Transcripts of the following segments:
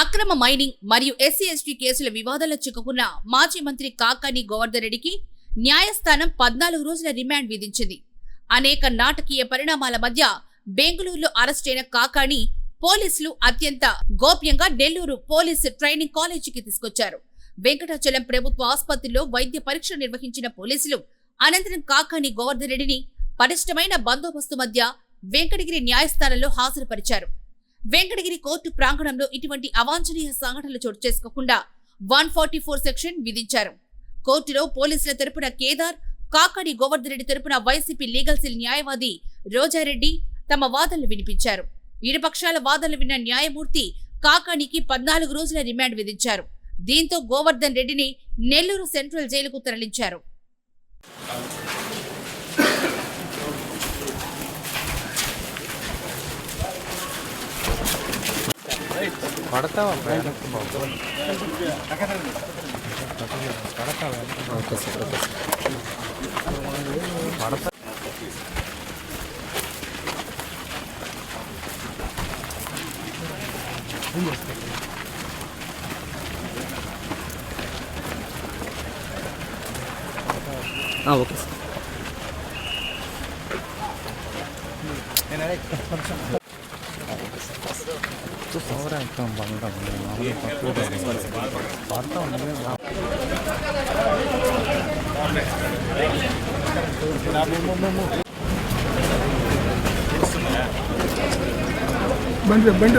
అక్రమ మైనింగ్ మరియు SC ST కేసుల వివాదాల్లో చిక్కుకున్న మాజీ మంత్రి కాకాని గోవర్ధన్ రెడ్డికి న్యాయస్థానం పద్నాలుగు రోజుల రిమాండ్ విధించింది. అనేక నాటకీయ పరిణామాల మధ్య బెంగళూరులో అరెస్టైన కాకాని పోలీసులు అత్యంత గోప్యంగా నెల్లూరు పోలీసు ట్రైనింగ్ కాలేజీకి తీసుకొచ్చారు. వెంకటాచలం ప్రభుత్వ ఆసుపత్రిలో వైద్య పరీక్ష నిర్వహించిన పోలీసులు అనంతరం కాకాని గోవర్ధన్ రెడ్డిని పటిష్టమైన బందోబస్తు మధ్య వెంకటగిరి న్యాయస్థానంలో హాజరుపరిచారు. వెంకటగిరి కోర్టు ప్రాంగణంలో ఇటువంటి అవాంఛనీయ సంఘటనలు చోటు చేసుకోకుండా వన్ ఫార్టీ ఫోర్ సెక్షన్ విధించారు. కోర్టులో పోలీసుల తరపున కేదార్ కాకాడి గోవర్ధన్ రెడ్డి తరపున వైసీపీ లీగల్ సెల్ న్యాయవాది రోజారెడ్డి తమ వాదనలు వినిపించారు. ఇరుపక్షాల వాదనలు విన్న న్యాయమూర్తి కాకాణికి పద్నాలుగు రోజుల రిమాండ్ విధించారు. దీంతో గోవర్ధన్ రెడ్డిని నెల్లూరు సెంట్రల్ జైలుకు తరలించారు. పడతావా వెనక్కి బాబు పడతావా ఓకే సార్ ఓకే సార్ పడతా ఓకే సార్ సౌరా ఎక్కువ బండ పడతా ఉంది బండి బండి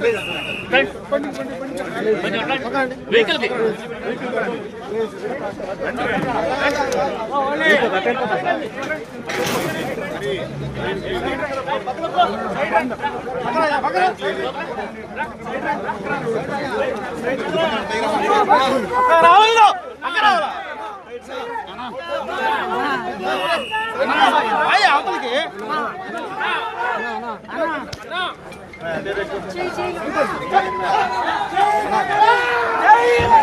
ఇడాపమ్మా పక్కన అక్కడ రావాలా పో జై